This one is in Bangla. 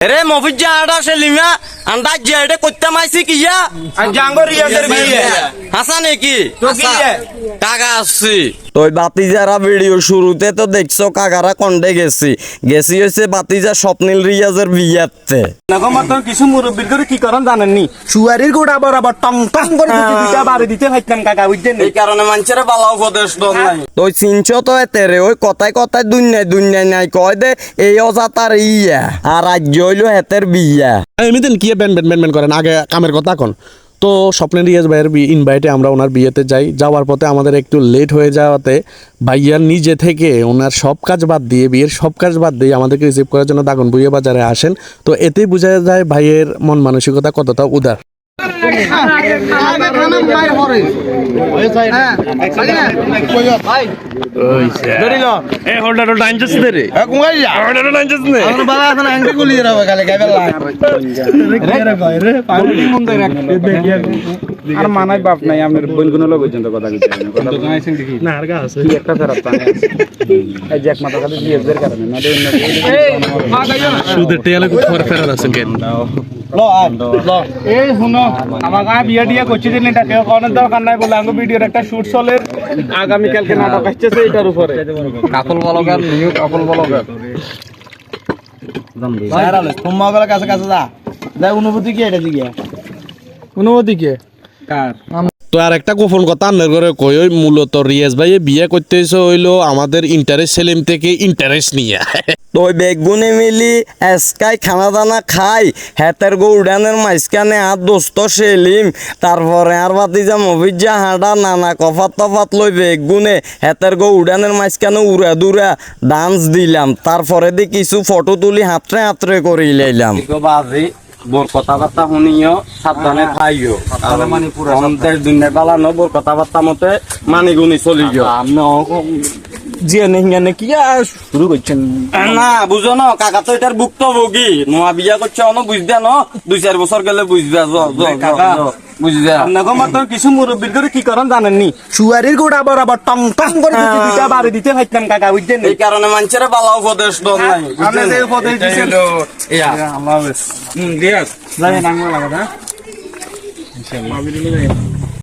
রে মফিজা আডা সেলিমা আন্ডা জেডে করতে মাইছি কিয়া জাঙ্গর রিয়াজের বিয়ে হাসা নাকি? তো কি? কাকা আসছি। তোই বাতিজারা ভিডিও শুরুতে তো দেখছ কাকারা কন্ডে গেছি। গেছি হয়েছে বাতিজা স্বপ্নিল রিয়াজের বিয়াতে। কিছু মুরব্বির করে কি করেন জানেননি? সুয়ারির গোড়া বরাবর টং টং করে দুটি দুটা বাড়ি দিতে কাকা বুঝছেন এই কারণে মানুষের বালা উপদেশ দন নাই। তুই চিনছ তো এতে রে ওই কথায় কথায় দুনিয়ায় দুনিয়ায় নাই কয় দে এই অজাতার ইয়া আর রাজ্য হইল হেতের বিয়া। এমনিতেন কি ব্যান ব্যান ব্যান ব্যান করেন। আগে কামের কথা এখন তো স্বপ্নের রিয়াজ ভাইয়ের ইনভাইটে আমরা ওনার বিয়েতে যাই। যাওয়ার পথে আমাদের একটু লেট হয়ে যাওয়াতে ভাইয়ার নিজে থেকে ওনার সব কাজ বাদ দিয়ে, বিয়ের সব কাজ বাদ দিয়ে আমাদেরকে রিসিভ করার জন্য দাগন বুয়ে বাজারে আসেন। তো এতেই বোঝা যায় ভাইয়ের মন মানসিকতা কতটা উদার। আর মানাই বাপ নাই আপনার বোন কোনো লোক পর্যন্ত কথা আছে কারণে আছেন কেন ল আয় ল এই শুনো। গায়ে বিয়ে করছি দিন এটা কেউ দরকার নাই বলে আমি ভিডিওর একটা শুট চলে নাটক এটার উপরে couple blogger new couple blogger কাছে কাছে যা অনুভূতি কি এটা দিকে অনুভূতি কি কার তো আর একটা গোপন কথা আন্নার করে কই ওই মূলত রিয়াজ ভাই বিয়ে করতে এসে হইল আমাদের ইন্টারেস্ট সেলিম থেকে ইন্টারেস্ট নিয়ে। তোই বেগুনে মিলি এসকাই খানা দানা খাই হেতের গো উড়ানের মাঝখানে আর দোস্ত সেলিম তারপরে আর বাতি যা মভিজা হাঁটা নানা কফাত তফাত লই বেগুনে হেতের গো উড়ানের মাঝখানে উড়া দুরা ডান্স দিলাম তারপরে দি কিছু ফটো তুলি হাতরে হাতরে করি লাইলাম। বোর কথাবার্তা শুনিও সাবধানে খাইও। মানে পুরো দিনের বেলা ন বোর কথাবার্তা মতে মানি গুনি চলি আমি জিয়া নেই জানে কি আর শুরু করছেন? না বুঝো না কাকা তো এটার ভুক্তভোগী। নোয়া বিয়া করছে অন বুঝবে ন দুই চার বছর গেলে বুঝবে কাকা। কিছু মুরব্বির করে কি করেন জানেননি? সুয়ারির গোড়া বরাবর টং টং করে দুটি দুটা বাড়ি দিতে পারতাম কাকা বুঝছেন এই কারণে মানুষের বালা উপদেশ দন নাই আপনি যে উপদেশ দিছেন। ইয়া। আল্লাহ হাফেজ। হুম দিয়াস যাই নাঙ্গো লাগা